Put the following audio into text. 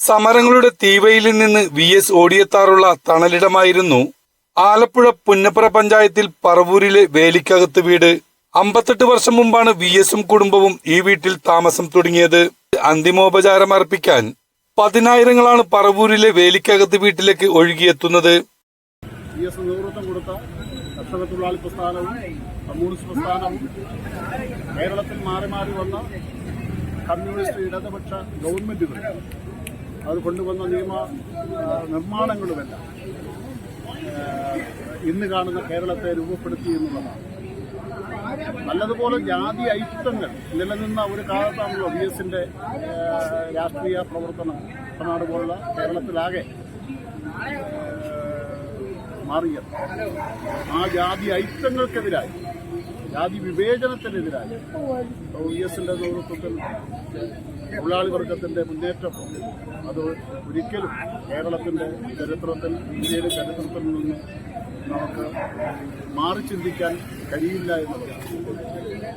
സമരങ്ങളുടെ തീവയിൽ നിന്ന് V S ഓടിയെത്താറുള്ള തണലിടമായിരുന്നു ആലപ്പുഴ പുന്നപ്പുറ പഞ്ചായത്തിൽ പറവൂരിലെ വേലിക്കകത്ത് വീട്. അമ്പത്തെട്ട് വർഷം മുമ്പാണ് വി എസും കുടുംബവും ഈ വീട്ടിൽ താമസം തുടങ്ങിയത്. അന്തിമോപചാരം അർപ്പിക്കാൻ പതിനായിരങ്ങളാണ് പറവൂരിലെ വേലിക്കകത്ത് വീട്ടിലേക്ക് ഒഴുകിയെത്തുന്നത്. കൊടുത്ത പ്രസ്ഥാനവും കേരളത്തിൽ മാറി മാറി വന്ന കമ്മ്യൂണിസ്റ്റ് ഇടതുപക്ഷ ഗവൺമെന്റുകൾ അത് കൊണ്ടുവന്ന നിയമ നിർമ്മാണങ്ങളുമെല്ലാം ഇന്ന് കാണുന്ന കേരളത്തെ രൂപപ്പെടുത്തി എന്നുള്ളതാണ്. നല്ലതുപോലെ ജാതി ഐക്യങ്ങൾ നിലനിന്ന ഒരു കാലത്താണല്ലോ വി എസിന്റെ രാഷ്ട്രീയ പ്രവർത്തനം കുട്ടനാട് പോലുള്ള കേരളത്തിലാകെ മാറിയത്. ആ ജാതി ഐക്യങ്ങൾക്കെതിരായി ജാതി വിവേചനത്തിനെതിരായി വി എസിന്റെ നേതൃത്വത്തിൽ തൊഴിലാളി വർഗത്തിന്റെ മുന്നേറ്റം. അത് ഒരിക്കലും കേരളത്തിന്റെ ചരിത്രത്തിൽ ഇന്ത്യയുടെ ചരിത്രത്തിൽ നിന്ന് നമുക്ക് മാറി ചിന്തിക്കാൻ കഴിയില്ല എന്നുള്ളതാണ്